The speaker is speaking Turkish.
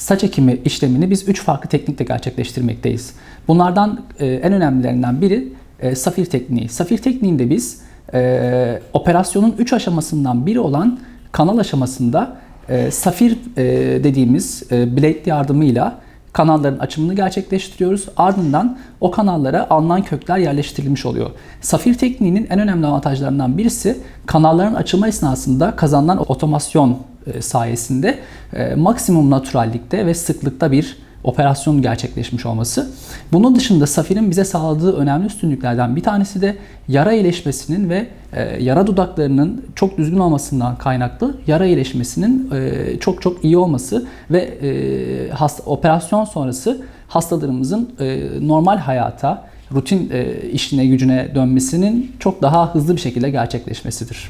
saç ekimi işlemini biz 3 farklı teknikle gerçekleştirmekteyiz. Bunlardan e, en önemlilerinden biri e, safir tekniği. Safir tekniğinde biz e, operasyonun 3 aşamasından biri olan kanal aşamasında e, safir e, dediğimiz e, blade yardımıyla kanalların açımını gerçekleştiriyoruz. Ardından o kanallara alınan kökler yerleştirilmiş oluyor. Safir tekniğinin en önemli avantajlarından birisi kanalların açılma esnasında kazanılan otomasyon sayesinde e, maksimum naturallikte ve sıklıkta bir operasyon gerçekleşmiş olması. Bunun dışında Safir'in bize sağladığı önemli üstünlüklerden bir tanesi de yara iyileşmesinin ve e, yara dudaklarının çok düzgün olmasından kaynaklı yara iyileşmesinin e, çok çok iyi olması ve e, operasyon sonrası hastalarımızın e, normal hayata, rutin e, işine gücüne dönmesinin çok daha hızlı bir şekilde gerçekleşmesidir.